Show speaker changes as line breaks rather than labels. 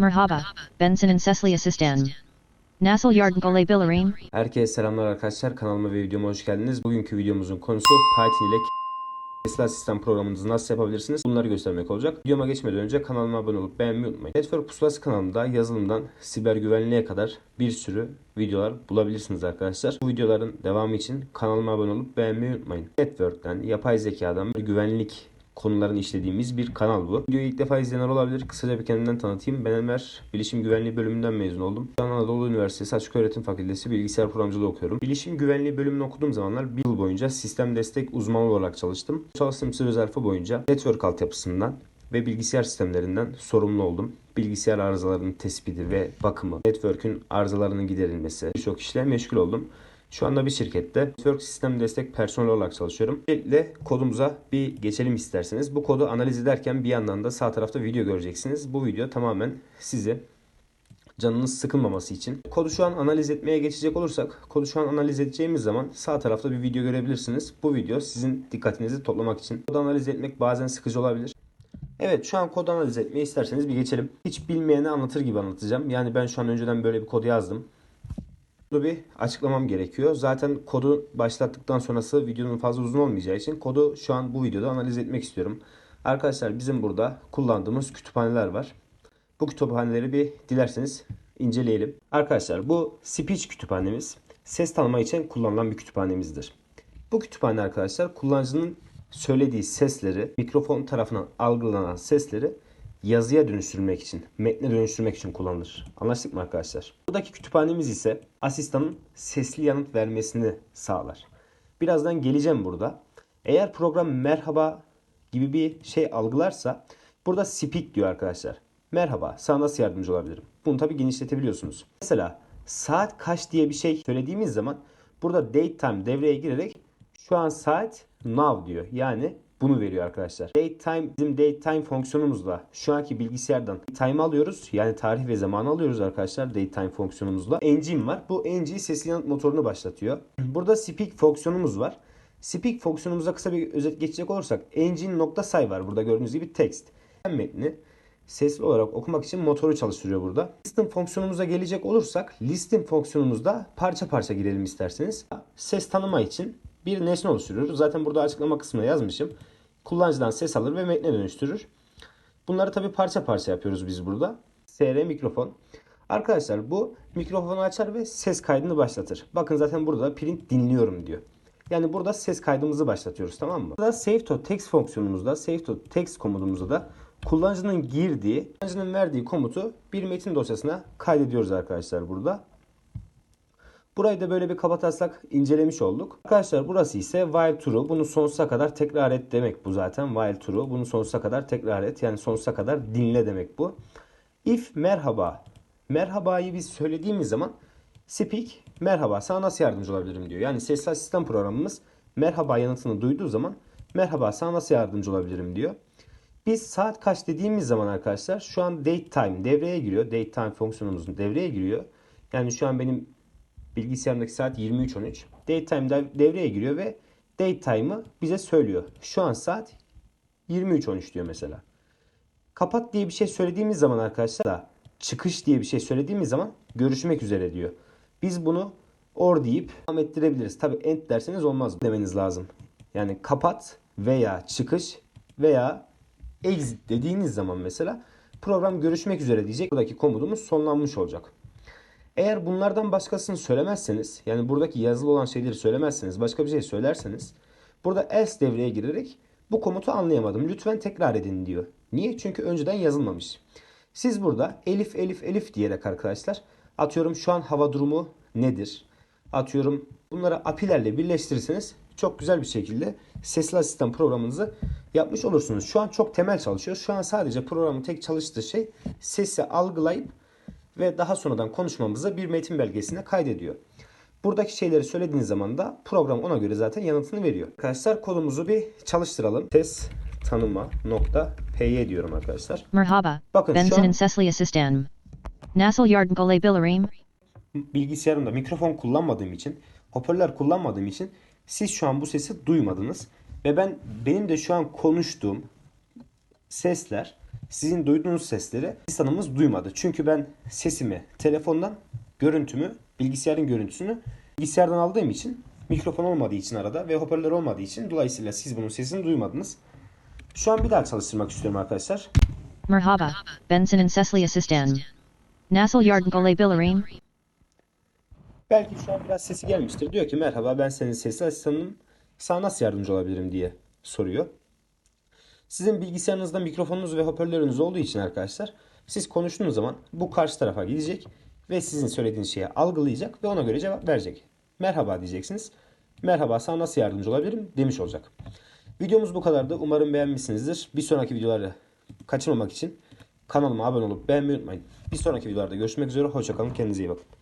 Merhaba, ben senin sesli asistan. Nasıl yardımcı olabilirim?
Herkese selamlar arkadaşlar. Kanalıma ve videoma hoş geldiniz. Bugünkü videomuzun konusu Python ile Sesli Asistan programınızı nasıl yapabilirsiniz? Bunları göstermek olacak. Videoma geçmeden önce kanalıma abone olup beğenmeyi unutmayın. Network Pusulası kanalımda yazılımdan siber güvenliğe kadar bir sürü videolar bulabilirsiniz arkadaşlar. Bu videoların devamı için kanalıma abone olup beğenmeyi unutmayın. Network'ten, yapay zekadan güvenlik konularını işlediğimiz bir kanal bu. Videoyu ilk defa izleyenler olabilir. Kısaca bir kendimden tanıtayım. Ben Enver, Bilişim Güvenliği bölümünden mezun oldum. Şu an Anadolu Üniversitesi Açık Öğretim Fakültesi Bilgisayar Programcılığı okuyorum. Bilişim Güvenliği bölümünü okuduğum zamanlar bir yıl boyunca sistem destek uzmanı olarak çalıştım. Çalıştığım süre zarfı boyunca network altyapısından ve bilgisayar sistemlerinden sorumlu oldum. Bilgisayar arızalarının tespiti ve bakımı, network'ün arızalarının giderilmesi birçok işle meşgul oldum. Şu anda bir şirkette network sistem destek personeli olarak çalışıyorum. Öncelikle kodumuza bir geçelim isterseniz. Bu kodu analiz ederken bir yandan da sağ tarafta video göreceksiniz. Bu video tamamen size canınız sıkılmaması için. Kodu şu an analiz etmeye geçecek olursak, kodu şu an analiz edeceğimiz zaman sağ tarafta bir video görebilirsiniz. Bu video sizin dikkatinizi toplamak için. Kodu analiz etmek bazen sıkıcı olabilir. Evet şu an kod analiz etmeyi isterseniz bir geçelim. Hiç bilmeyene anlatır gibi anlatacağım. Yani ben şu an önceden böyle bir kod yazdım. Kodu bir açıklamam gerekiyor. Zaten kodu başlattıktan sonrası videonun fazla uzun olmayacağı için kodu şu an bu videoda analiz etmek istiyorum. Arkadaşlar bizim burada kullandığımız kütüphaneler var. Bu kütüphaneleri bir dilerseniz inceleyelim. Arkadaşlar bu speech kütüphanemiz ses tanıma için kullanılan bir kütüphanemizdir. Bu kütüphane arkadaşlar kullanıcının söylediği sesleri, mikrofon tarafından algılanan sesleri yazıya dönüştürmek için, metne dönüştürmek için kullanılır. Anlaştık mı arkadaşlar? Buradaki kütüphanemiz ise asistanın sesli yanıt vermesini sağlar. Birazdan geleceğim burada. Eğer program merhaba gibi bir şey algılarsa burada speak diyor arkadaşlar. Merhaba, sana nasıl yardımcı olabilirim? Bunu tabii genişletebiliyorsunuz. Mesela saat kaç diye bir şey söylediğimiz zaman burada date time devreye girerek şu an saat now diyor. Yani bunu veriyor arkadaşlar. Date time bizim date time fonksiyonumuzla şu anki bilgisayardan time alıyoruz. Yani tarih ve zamanı alıyoruz arkadaşlar date time fonksiyonumuzla. Engine var. Bu engine sesli yanıt motorunu başlatıyor. Burada speak fonksiyonumuz var. Speak fonksiyonumuza kısa bir özet geçecek olursak engine.say var. Burada gördüğünüz gibi text. Metni sesli olarak okumak için motoru çalıştırıyor burada. Listen fonksiyonumuza gelecek olursak listen fonksiyonumuzda parça parça girelim isterseniz. Ses tanıma için bir nesne oluşturuyoruz. Zaten burada açıklama kısmına yazmışım. Kullanıcıdan ses alır ve metne dönüştürür. Bunları tabii parça parça yapıyoruz biz burada. SR mikrofon. Arkadaşlar bu mikrofonu açar ve ses kaydını başlatır. Bakın zaten burada print dinliyorum diyor. Yani burada ses kaydımızı başlatıyoruz tamam mı? Burada save to text fonksiyonumuzda, save to text komudumuzda da kullanıcının girdiği, kullanıcının verdiği komutu bir metin dosyasına kaydediyoruz arkadaşlar burada. Burayı da böyle bir kabataslak incelemiş olduk. Arkadaşlar burası ise while true. Bunu sonsuza kadar tekrar et demek bu zaten. While true. Bunu sonsuza kadar tekrar et. Yani sonsuza kadar dinle demek bu. If merhaba. Merhabayı biz söylediğimiz zaman speak merhaba sana nasıl yardımcı olabilirim diyor. Yani sesli asistan programımız merhaba yanıtını duyduğu zaman merhaba sana nasıl yardımcı olabilirim diyor. Biz saat kaç dediğimiz zaman arkadaşlar şu an date time devreye giriyor. Date time fonksiyonumuzun devreye giriyor. Yani şu an benim bilgisayarımdaki saat 23.13. Date time devreye giriyor ve date time'ı bize söylüyor. Şu an saat 23.13 diyor mesela. Kapat diye bir şey söylediğimiz zaman arkadaşlar da çıkış diye bir şey söylediğimiz zaman görüşmek üzere diyor. Biz bunu or deyip devam ettirebiliriz. Tabi end derseniz olmaz demeniz lazım. Yani kapat veya çıkış veya exit dediğiniz zaman mesela program görüşmek üzere diyecek. Buradaki komutumuz sonlanmış olacak. Eğer bunlardan başkasını söylemezseniz yani buradaki yazılı olan şeyleri söylemezseniz başka bir şey söylerseniz burada else devreye girerek bu komutu anlayamadım. Lütfen tekrar edin diyor. Niye? Çünkü önceden yazılmamış. Siz burada elif elif elif diyerek arkadaşlar atıyorum şu an hava durumu nedir? Atıyorum bunları apilerle birleştirirseniz çok güzel bir şekilde sesli asistan programınızı yapmış olursunuz. Şu an çok temel çalışıyor. Şu an sadece programın tek çalıştığı şey sesi algılayıp ve daha sonradan konuşmamızı bir metin belgesine kaydediyor. Buradaki şeyleri söylediğiniz zaman da program ona göre zaten yanıtını veriyor. Arkadaşlar kodumuzu bir çalıştıralım. Ses tanıma nokta py diyorum arkadaşlar.
Merhaba,
Bakın
ben senin sesli asistan. Nasıl yardımcı olabilirim?
bilgisayarımda mikrofon kullanmadığım için, hoparlör kullanmadığım için siz şu an bu sesi duymadınız. Ve ben benim de şu an konuştuğum sesler sizin duyduğunuz sesleri asistanımız duymadı. Çünkü ben sesimi telefondan, görüntümü, bilgisayarın görüntüsünü bilgisayardan aldığım için mikrofon olmadığı için arada ve hoparlör olmadığı için dolayısıyla siz bunun sesini duymadınız. Şu an bir daha çalıştırmak istiyorum arkadaşlar.
Merhaba, Benson and Cecily Assistan. Nasıl yardımcı olabilirim?
Belki şu an biraz sesi gelmiştir. Diyor ki merhaba ben senin sesli asistanım. Sana nasıl yardımcı olabilirim diye soruyor. Sizin bilgisayarınızda mikrofonunuz ve hoparlörünüz olduğu için arkadaşlar siz konuştuğunuz zaman bu karşı tarafa gidecek ve sizin söylediğiniz şeyi algılayacak ve ona göre cevap verecek. Merhaba diyeceksiniz. Merhaba sana nasıl yardımcı olabilirim demiş olacak. Videomuz bu kadardı. Umarım beğenmişsinizdir. Bir sonraki videoları kaçırmamak için kanalıma abone olup beğenmeyi unutmayın. Bir sonraki videolarda görüşmek üzere. Hoşçakalın. Kendinize iyi bakın.